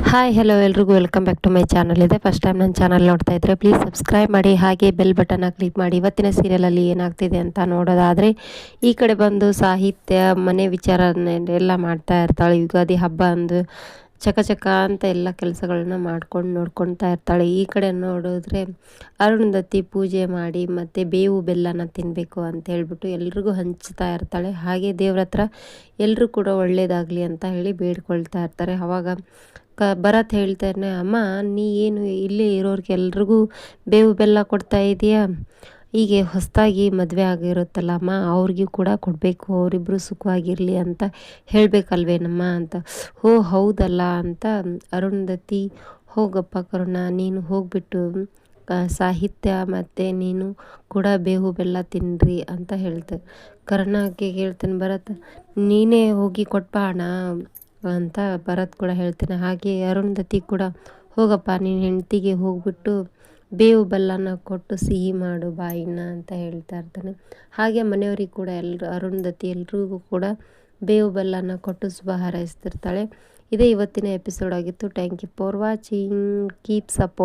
Hi hello ಎಲ್ರಿಗೂ. Welcome back to my channel ಇದೆ first time ನನ್ನ ಚಾನಲ್ ನೋಡ್ತಾ ಇದ್ದರೆ ಪ್ಲೀಸ್ ಸಬ್ಸ್ಕ್ರೈಬ್ ಮಾಡಿ, ಹಾಗೆ ಬೆಲ್ ಬಟನ್ನ ಕ್ಲಿಕ್ ಮಾಡಿ. ಇವತ್ತಿನ ಸೀರಿಯಲಲ್ಲಿ ಏನಾಗ್ತಿದೆ ಅಂತ ನೋಡೋದಾದರೆ, ಈ ಕಡೆ ಬಂದು ಸಾಹಿತ್ಯ, ಮನೆ ವಿಚಾರ ಎಲ್ಲ ಮಾಡ್ತಾ ಇರ್ತಾಳೆ. ಯುಗಾದಿ ಹಬ್ಬ ಅಂದು ಚಕ ಚಕ ಅಂತ ಎಲ್ಲ ಕೆಲಸಗಳನ್ನ ಮಾಡ್ಕೊಂಡು ನೋಡ್ಕೊಳ್ತಾ ಇರ್ತಾಳೆ. ಈ ಕಡೆ ನೋಡಿದ್ರೆ ಅರುಣದತ್ತಿ ಪೂಜೆ ಮಾಡಿ, ಮತ್ತು ಬೇವು ಬೆಲ್ಲನ ತಿನ್ನಬೇಕು ಅಂತ ಹೇಳ್ಬಿಟ್ಟು ಎಲ್ರಿಗೂ ಹಂಚ್ತಾ ಇರ್ತಾಳೆ. ಹಾಗೆ ದೇವ್ರ ಹತ್ರ ಎಲ್ಲರೂ ಕೂಡ ಒಳ್ಳೇದಾಗಲಿ ಅಂತ ಹೇಳಿ ಬೇಡ್ಕೊಳ್ತಾ ಇರ್ತಾರೆ. ಅವಾಗ ಭರತ್ ಹೇಳ್ತಾನೆ ಅಮ್ಮ, ನೀ ಏನು ಇಲ್ಲಿ ಇರೋರಿಗೆಲ್ರಿಗೂ ಬೇವು ಬೆಲ್ಲ ಕೊಡ್ತಾ ಇದೆಯಾ? ಹೀಗೆ ಹೊಸದಾಗಿ ಮದುವೆ ಆಗಿರುತ್ತಲ್ಲ ಅಮ್ಮ, ಅವ್ರಿಗೂ ಕೂಡ ಕೊಡಬೇಕು ಅವರಿಬ್ಬರು ಸುಖವಾಗಿರಲಿ ಅಂತ ಹೇಳಬೇಕಲ್ವೇನಮ್ಮ ಅಂತ. ಹೋ, ಹೌದಲ್ಲ ಅಂತ ಅರುಂಧತಿ, ಹೋಗಪ್ಪ ಕರುಣ, ನೀನು ಹೋಗ್ಬಿಟ್ಟು ಸಾಹಿತ್ಯ ಮತ್ತು ನೀನು ಕೂಡ ಬೇವು ಬೆಲ್ಲ ತಿನ್ನಿರಿ ಅಂತ ಹೇಳ್ತಾರೆ ಕರ್ಣಕ್ಕೆ ಹೇಳ್ತೇನೆ, ಭರತ್, ನೀನೇ ಹೋಗಿ ಕೊಟ್ಬಾ ಅಂತ ಭರತ್ ಕೂಡ ಹೇಳ್ತಾನೆ. ಹಾಗೆ ಅರುಂಧತಿ ಕೂಡ, ಹೋಗಪ್ಪ ನಿನ್ನ ಹೆಂಡತಿಗೆ ಹೋಗ್ಬಿಟ್ಟು ಬೇವು ಬೆಲ್ಲನ ಕೊಟ್ಟು ಸಿಹಿ ಮಾಡು ಬಾಯಿನ ಅಂತ ಹೇಳ್ತಾ ಇರ್ತಾನೆ. ಹಾಗೆ ಮನೆಯವರಿಗೆ ಕೂಡ ಎಲ್ಲರೂ ಅರುಂಧತಿ ಎಲ್ರಿಗೂ ಕೂಡ ಬೇವು ಬೆಲ್ಲನ ಕೊಟ್ಟು ಶುಭ ಹಾರೈಸ್ತಿರ್ತಾಳೆ ಇದೇ ಇವತ್ತಿನ ಎಪಿಸೋಡ್ ಆಗಿತ್ತು. Thank you for watching keep support